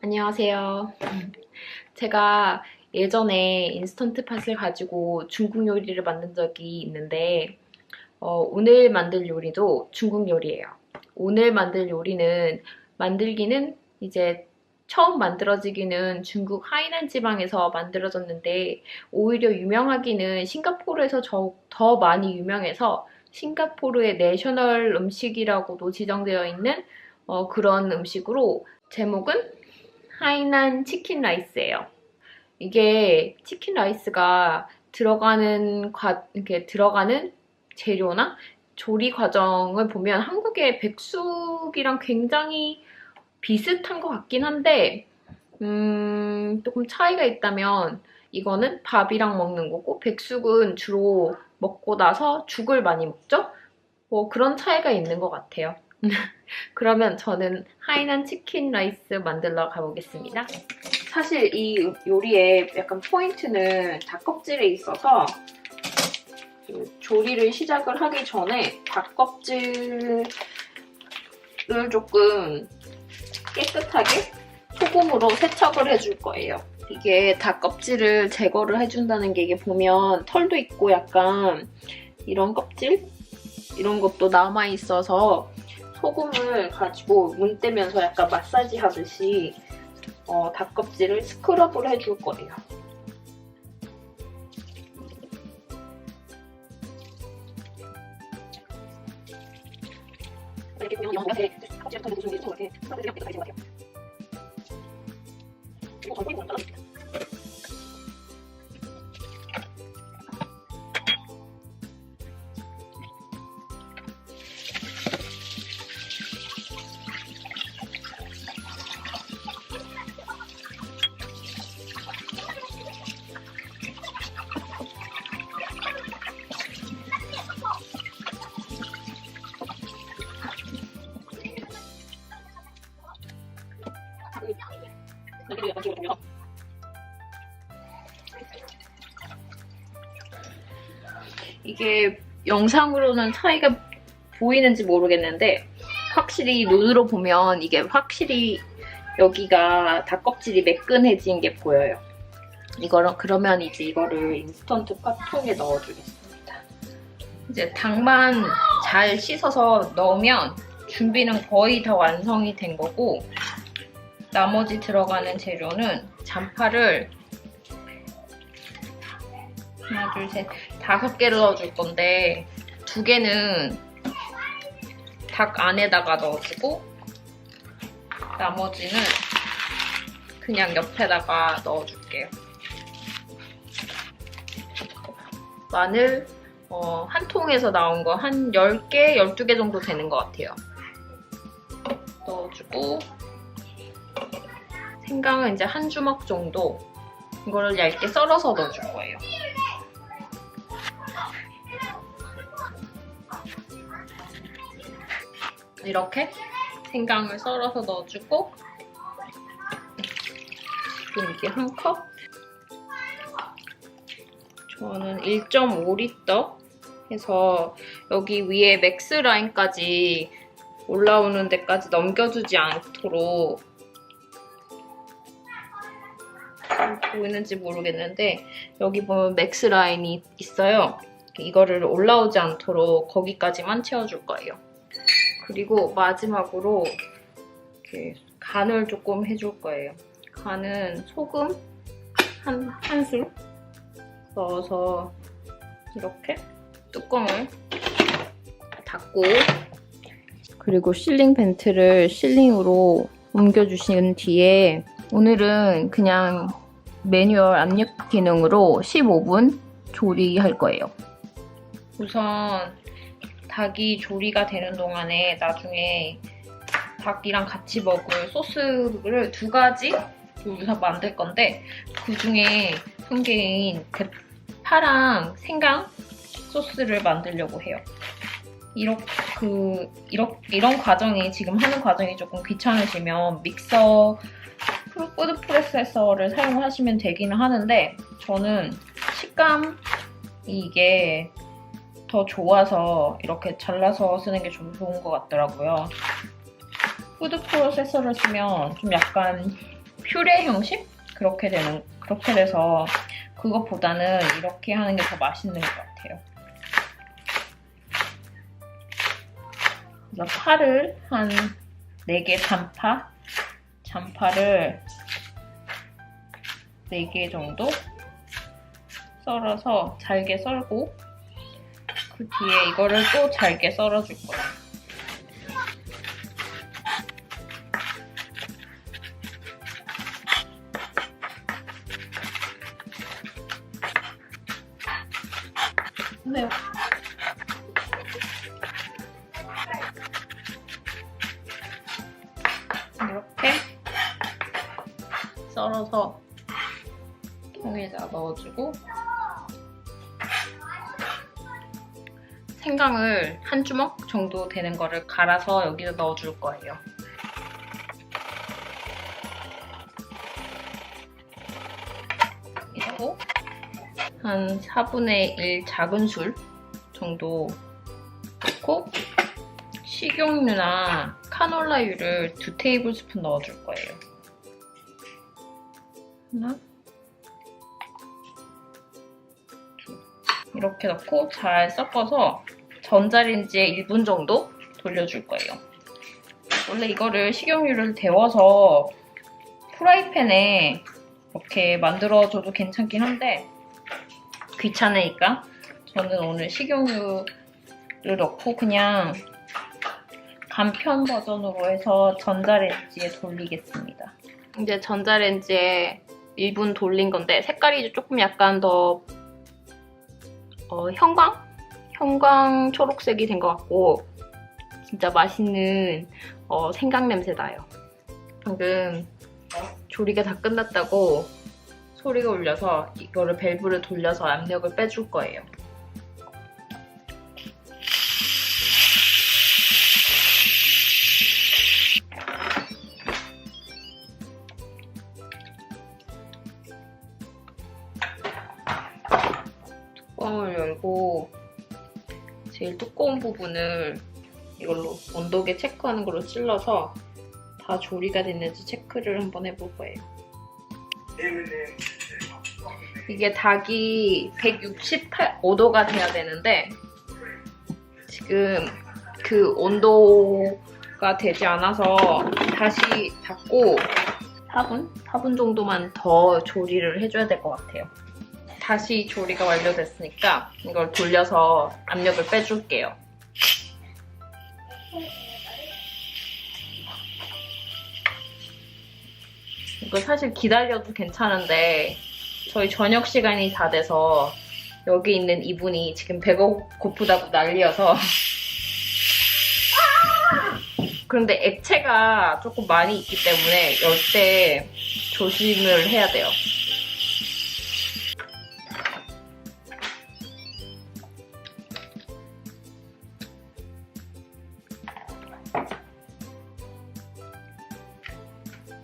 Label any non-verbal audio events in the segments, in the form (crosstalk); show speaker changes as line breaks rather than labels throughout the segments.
안녕하세요. 제가 예전에 인스턴트 팟을 가지고 중국 요리를 만든 적이 있는데 어, 오늘 만들 요리도 중국 요리예요. 오늘 만들 요리는 만들기는 이제 처음 만들어지기는 중국 하이난 지방에서 만들어졌는데 오히려 유명하기는 싱가포르에서 저- 더 많이 유명해서 싱가포르의 내셔널 음식이라고도 지정되어 있는 어, 그런 음식으로 제목은 하이난 치킨 라이스예요. 이게 치킨 라이스가 들어가는 과, 이렇게 들어가는 재료나 조리 과정을 보면 한국의 백숙이랑 굉장히 비슷한 것 같긴 한데, 음, 조금 차이가 있다면 이거는 밥이랑 먹는 거고, 백숙은 주로 먹고 나서 죽을 많이 먹죠? 뭐 그런 차이가 있는 것 같아요. (laughs) 그러면 저는 하이난 치킨 라이스 만들러 가보겠습니다. 사실 이 요리의 약간 포인트는 닭껍질에 있어서 그 조리를 시작을 하기 전에 닭껍질을 조금 깨끗하게 소금으로 세척을 해줄 거예요. 이게 닭껍질을 제거를 해준다는 게 이게 보면 털도 있고 약간 이런 껍질? 이런 것도 남아있어서 소금을 가지고 문 떼면서 약간 마사지 하듯이 어, 닭껍질을 스크럽을 해줄 거예요. 이렇게 보면 이렇게 껍질부터 이렇게 좀 이렇게 이렇게 이렇게 이렇게 이렇게 이거 전분이 먼저 이게 영상으로는 차이가 보이는지 모르겠는데 확실히 눈으로 보면 이게 확실히 여기가 닭껍질이 매끈해진 게 보여요. 이거를 그러면 이제 이거를 인스턴트 팥통에 넣어주겠습니다. 이제 닭만 잘 씻어서 넣으면 준비는 거의 다 완성이 된 거고 나머지 들어가는 재료는 잔파를 하나, 둘, 셋, 다섯 개를 넣어줄 건데 두 개는 닭 안에다가 넣어주고 나머지는 그냥 옆에다가 넣어줄게요. 마늘 어, 한 통에서 나온 거 한 10개, 12개 정도 되는 것 같아요. 넣어주고 생강은 이제 한 주먹 정도 이거를 얇게 썰어서 넣어줄 거예요. 이렇게 생강을 썰어서 넣어주고 이게 한 컵. 저는 1.5리터 해서 여기 위에 맥스 라인까지 올라오는 데까지 넘겨주지 않도록 보이는지 모르겠는데 여기 보면 맥스 라인이 있어요. 이거를 올라오지 않도록 거기까지만 채워줄 거예요. 그리고 마지막으로 이렇게 간을 조금 해줄 거예요. 간은 소금 한, 한 술 넣어서 이렇게 뚜껑을 닫고 그리고 실링 벤트를 실링으로 옮겨주신 뒤에 오늘은 그냥 매뉴얼 압력 기능으로 15분 조리할 거예요. 우선 닭이 조리가 되는 동안에 나중에 닭이랑 같이 먹을 소스를 두 가지 우선 만들 건데 그 중에 한 개인 그 파랑 생강 소스를 만들려고 해요. 이렇게 그 이런 이런 과정이 지금 하는 과정이 조금 귀찮으시면 믹서 푸드 프로세서를 사용하시면 되기는 하는데 저는 식감 이게 더 좋아서 이렇게 잘라서 쓰는 게 좀 좋은 것 같더라고요. 푸드 프로세서를 쓰면 좀 약간 퓨레 형식 그렇게 되는 그렇게 돼서 그것보다는 이렇게 하는 게 더 맛있는 것 같아요. 그래서 파를 한 4개 잔파 잔파를 4개 정도 썰어서 잘게 썰고 그 뒤에 이거를 또 잘게 썰어줄 거예요. 네. 이렇게 썰어서 통에다 넣어주고 생강을 한 주먹 정도 되는 거를 갈아서 여기다 넣어줄 거예요. 그리고 한 4분의 1 작은 술 정도 넣고 식용유나 카놀라유를 두 테이블 스푼 넣어줄 거예요. 하나, 둘. 이렇게 넣고 잘 섞어서 전자레인지에 1분 정도 돌려줄 거예요. 원래 이거를 식용유를 데워서 프라이팬에 이렇게 만들어줘도 괜찮긴 한데 귀찮으니까 저는 오늘 식용유를 넣고 그냥 간편 버전으로 해서 전자레인지에 돌리겠습니다. 이제 전자레인지에 1분 돌린 건데 색깔이 조금 약간 더 어, 형광? 형광 초록색이 된 것 같고 진짜 맛있는 어, 생강 냄새 나요. 방금 조리가 다 끝났다고 소리가 울려서 이거를 밸브를 돌려서 압력을 빼줄 거예요. 제일 두꺼운 부분을 이걸로 온도계 체크하는 걸로 찔러서 다 조리가 됐는지 체크를 한번 해볼 거예요. 이게 닭이 168도가 돼야 되는데 지금 그 온도가 되지 않아서 다시 닫고 4분? 4분 정도만 더 조리를 해줘야 될 것 같아요. 다시 조리가 완료됐으니까 이걸 돌려서 압력을 빼줄게요. 이거 사실 기다려도 괜찮은데 저희 저녁 시간이 다 돼서 여기 있는 이분이 지금 배가 고프다고 난리여서 그런데 액체가 조금 많이 있기 때문에 열때 조심을 해야 돼요.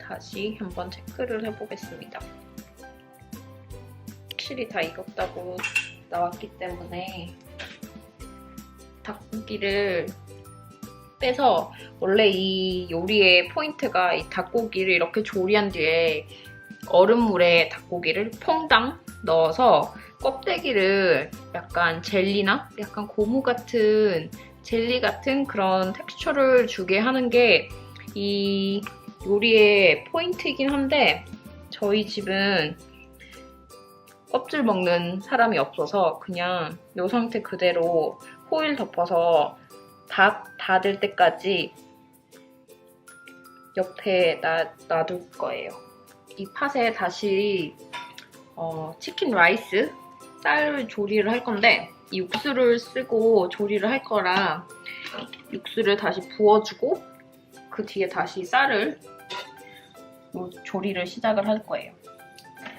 다시 한번 체크를 해보겠습니다. 확실히 다 익었다고 나왔기 때문에 닭고기를 빼서 원래 이 요리의 포인트가 이 닭고기를 이렇게 조리한 뒤에 얼음물에 닭고기를 퐁당 넣어서 껍데기를 약간 젤리나 약간 고무 같은 젤리 같은 그런 텍스처를 주게 하는 게 이 요리의 포인트이긴 한데 저희 집은 껍질 먹는 사람이 없어서 그냥 이 상태 그대로 호일 덮어서 닭 닫을 때까지 옆에 놔, 놔둘 거예요. 이 팥에 다시 어, 치킨 라이스 쌀 조리를 할 건데 이 육수를 쓰고 조리를 할 거라 육수를 다시 부어주고 그 뒤에 다시 쌀을 요 조리를 시작을 할 거예요.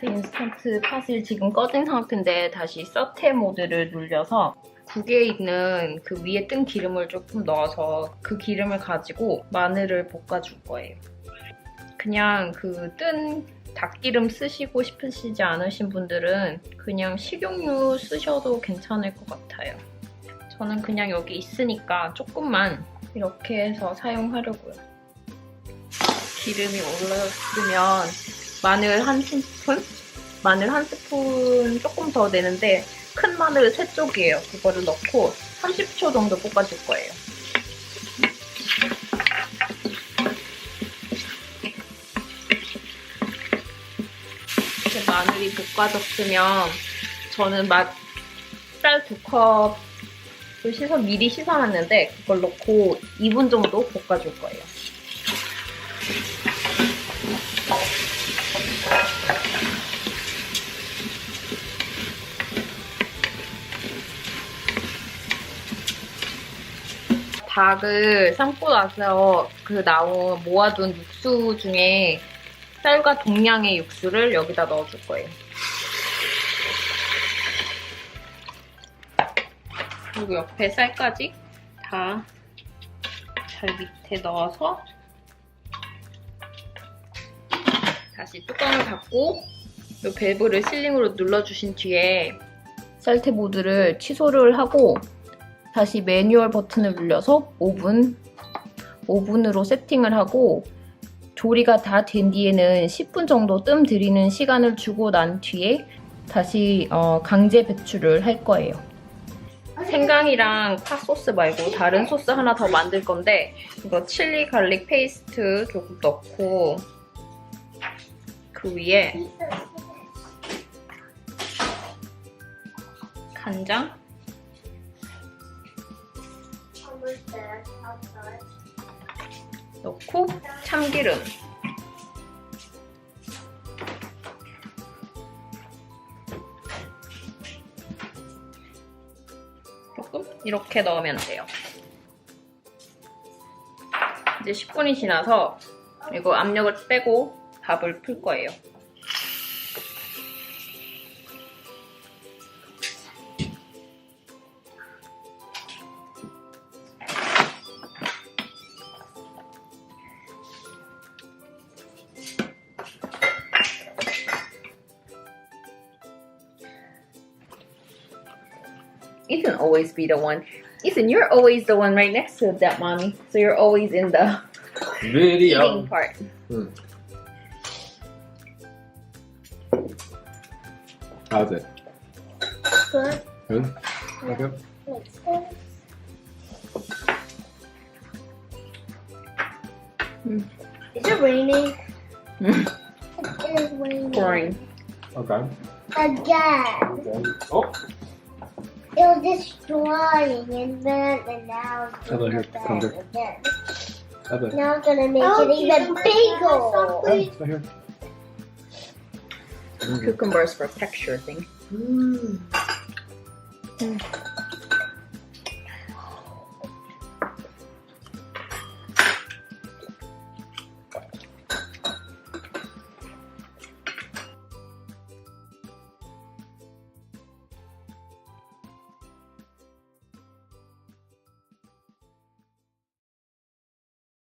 인스턴트 팥을 지금 꺼진 상태인데 다시 서테 모드를 눌려서 국에 있는 그 위에 뜬 기름을 조금 넣어서 그 기름을 가지고 마늘을 볶아줄 거예요. 그냥 그 뜬 닭기름 쓰시고 싶으시지 않으신 분들은 그냥 식용유 쓰셔도 괜찮을 것 같아요. 저는 그냥 여기 있으니까 조금만 이렇게 해서 사용하려고요. 기름이 올라오면 마늘 한 스푼? 마늘 한 스푼 조금 더 내는데 큰 마늘 세 쪽이에요. 그거를 넣고 30초 정도 볶아줄 거예요. 이렇게 마늘이 볶아졌으면 저는 쌀두 컵을 씻어 미리 씻어놨는데 그걸 넣고 2분 정도 볶아줄 거예요. 닭을 삶고 나서 그 나온 모아둔 육수 중에 쌀과 동량의 육수를 여기다 넣어줄 거예요. 그리고 옆에 쌀까지 다 잘 밑에 넣어서 다시 뚜껑을 닫고 이 밸브를 실링으로 눌러주신 뒤에 모드를 취소를 하고 다시 매뉴얼 버튼을 눌려서 5분 5분으로 세팅을 하고 조리가 다 된 뒤에는 10분 정도 뜸 들이는 시간을 주고 난 뒤에 다시 어, 강제 배출을 할 거예요. 생강이랑 파 소스 말고 다른 소스 하나 더 만들 건데 이거 칠리 갈릭 페이스트 조금 넣고 그 위에 간장 넣고 참기름 조금 이렇게 넣으면 돼요. 이제 10분이 지나서 이거 압력을 빼고 밥을 풀 거예요. Ethan always be the one. Ethan, you're always the one right next to that mommy, so you're always in the
Video. (laughs)
eating part.
How's it?
Good.
Good? Okay.
Mm.
Is it raining?
Mm.
It is raining.
Pouring.
Okay.
Again.
okay. Oh,
It was destroying and then and now it's
Hello, here,
it
come
back
here.
again.
have it.
Now I'm gonna make
Oh,
it even bigger.
Oh, right here.
Cucumbers for texture thing.
Mm.
Mm.